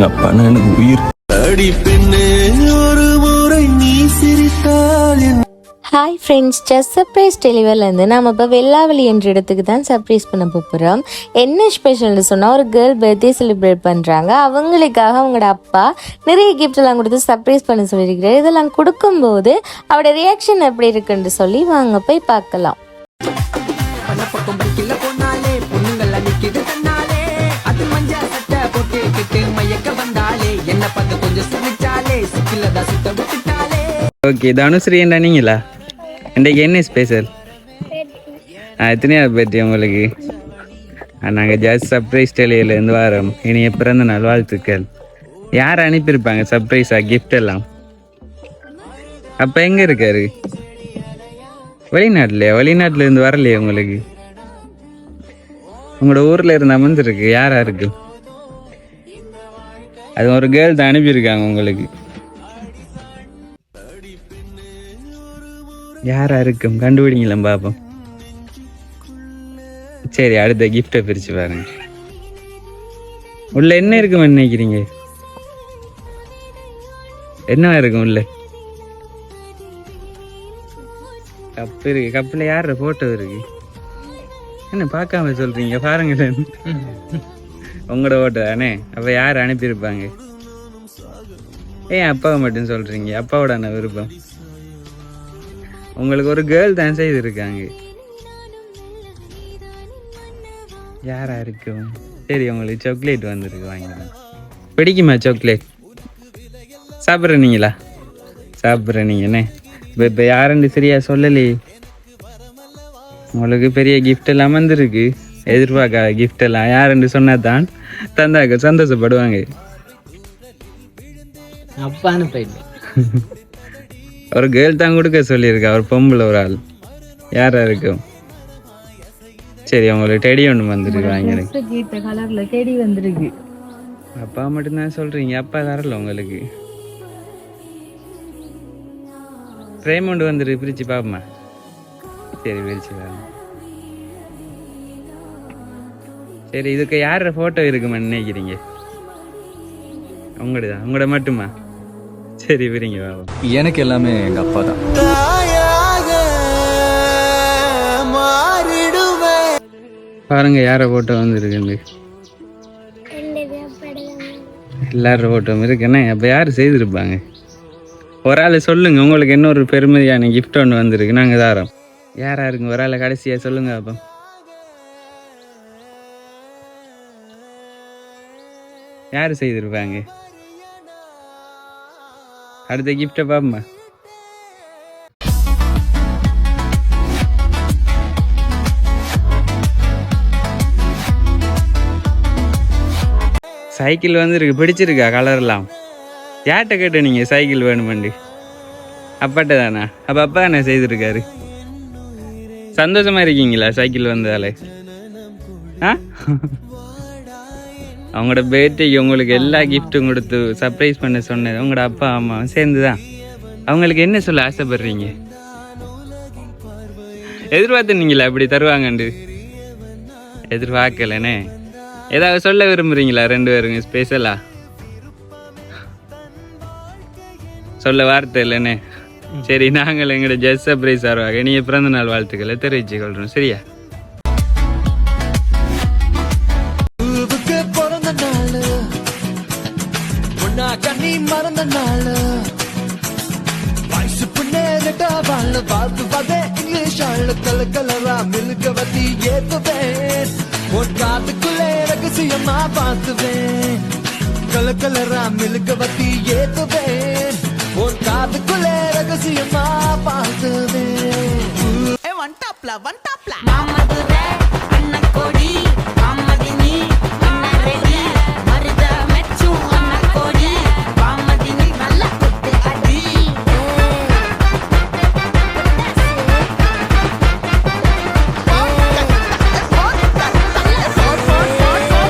எங்க அப்பானா எனக்கு உயிர். அடி பெண்ணே ஒரு முறை நீ சிரித்தால் ஹாய் ஃப்ரெண்ட்ஸ் ஜஸ்ட் சர்ப்ரைஸ் டெலிவரிலேருந்து நாம் இப்போ வெள்ளாவளி என்ற இடத்துக்கு தான் சர்ப்ரைஸ் பண்ண போகிறோம் என்ன ஸ்பெஷல்னு சொன்னால் ஒரு கேர்ள் பர்த்டே செலிப்ரேட் பண்ணுறாங்க அவங்களுக்காக அவங்களோட அப்பா நிறைய எல்லாம் கொடுத்து சர்ப்ரைஸ் பண்ண சொல்லியிருக்கிறார். இதெல்லாம் கொடுக்கும்போது அவரோட ரியாக்ஷன் எப்படி இருக்குன்னு சொல்லி வாங்க போய் பார்க்கலாம். விட்டுட்டாலே ஓகே தனுஸ்ரீண்டா நீங்களா? இன்றைக்கு என்ன ஸ்பெஷல் ஆ எத்தனையாவது பர்த்டே உங்களுக்கு. நாங்கள் ஜஸ்ட் சர்ப்ரைஸ் டெலியிலேருந்து வரோம். இனிய பிறந்த நாள் வாழ்த்துக்கள். யார் அனுப்பியிருப்பாங்க சர்ப்ரைஸாக கிஃப்ட் எல்லாம்? அப்போ எங்கே இருக்காரு? வெளிநாட்டிலையா? வெளிநாட்டிலேருந்து வரலையே உங்களுக்கு? உங்களோட ஊரில் இருந்து அமைஞ்சிருக்கு யாராக இருக்கு அது ஒரு கேர்ள் தான் அனுப்பியிருக்காங்க உங்களுக்கு. யாரா இருக்கும்? கண்டுபிடிங்களா பாப்போம். சரி அடுத்த கிஃப்டை பிரிச்சு பாருங்க. உள்ள என்ன இருக்கும் நினைக்கிறீங்க? என்ன இருக்கும் உள்ள? கப்பு இருக்கு. கப்புல யார போட்டோ இருக்கு? என்ன பார்க்காம சொல்றீங்க? பாருங்களேன் உங்களோட ஓட்டோ தானே? அப்ப யார் அனுப்பியிருப்பாங்க? ஏன் அப்பாவை மட்டும் சொல்றீங்க? அப்பாவோட விருப்பம்? உங்களுக்கு ஒரு கேர்ள் தான் செய்திருக்காங்க யாரா இருக்கும் சரி உங்களுக்கு சாக்லேட் வந்திருக்கு வாங்கிடுறேன் பிடிக்குமா சாக்லேட் சாப்பிட்ற நீங்களா சாப்பிட்ற நீங்கண்ணே இப்போ இப்போ யாருன்னு சரியா சொல்லலையே உங்களுக்கு பெரிய கிஃப்ட் எல்லாம் வந்திருக்கு. எதிர்பார்க்காத கிஃப்ட் எல்லாம் யாருன்னு சொன்னா தான் தந்தாக்க சந்தோஷப்படுவாங்க. அப்பான்னு போயிட்டு ஒரு கேர்ள் தான் கொடுக்க சொல்லியிருக்கா ஒரு பொம்பளை ஒரு ஆள். யாரா இருக்கும்? சரி உங்களுக்கு டெடி ஒன்று வந்துருக்கு வாங்கிடுங்க தேடி வந்திருக்கு. அப்பா மட்டும்தான் சொல்றீங்க அப்பா தரல உங்களுக்கு. ரேமௌண்ட் வந்துரு பிரிச்சு பாப்போமா? சரி பிரிச்சு பாருங்க சரி இதுக்கு யார போட்டோ இருக்குமா நினைக்கிறீங்க? உங்களோட உங்களோட மட்டுமா? சரி விரிங்க எனக்கு எல்லாமே எங்க அப்பா தான். தாயாக மாறிடுவேன். பாருங்க யார போட்டோ வந்துருக்குன்னு. எல்லாரும் போட்டோம் இருக்குண்ணே அப்போ யார் செய்திருப்பாங்க? ஒரு ஆள் சொல்லுங்க உங்களுக்கு என்ன ஒரு பெருமையான gift ஒன்று வந்திருக்கு. நாங்கள் தாரோம். யாரா இருக்குங்க ஒரு ஆளை கடைசியாக சொல்லுங்க அப்போ. யார் செய்திருப்பாங்க? அடுத்த கிஃப்டை பாப்போமா சைக்கிள் வந்துருக்கு பிடிச்சிருக்கா கலர்லாம் யார்கிட்ட கேட்ட நீங்கள் சைக்கிள் வேணுமெண்டு? அப்பாட்ட தானா? அப்போ அப்பா என்ன செய்திருக்காரு? சந்தோஷமா இருக்கீங்களா சைக்கிள் வந்ததாலே? ஆ? அவங்களோட பேர்த்டேக்கு உங்களுக்கு எல்லா கிஃப்ட்டும் கொடுத்து சர்ப்ரைஸ் பண்ண சொன்னது உங்களோட அப்பா அம்மா சேர்ந்து தான் அவங்களுக்கு என்ன சொல்ல ஆசைப்படுறீங்க? எதிர்பார்த்துனீங்களா அப்படி தருவாங்கண்டு எதிர்பார்க்கலனே. ஏதாவது சொல்ல விரும்புறீங்களா ரெண்டு பேருங்க ஸ்பெஷலா சொல்ல வார்த்தை இல்லைண்ணே சரி நாங்கள் எங்களோட ஜஸ்ட் சர்ப்ரைஸ் ஆர்வாக. நீங்க பிறந்த நாள் வாழ்த்துக்களை தெரிவிச்சு கொள்றோம். சரியா? இங்கிலீஷ் கல கலரா மில்க வத்தி ஏத்துவேன். உன் காத்துக்குள்ளே ரகசியமா பார்த்துவேன். கல கலரா மில்க வத்தி ஏத்துவேன். உன் காத்துக்குள்ளே ரகசியமா பார்த்துவேன். ஒன் டாப்ல ஒன் டாப்ல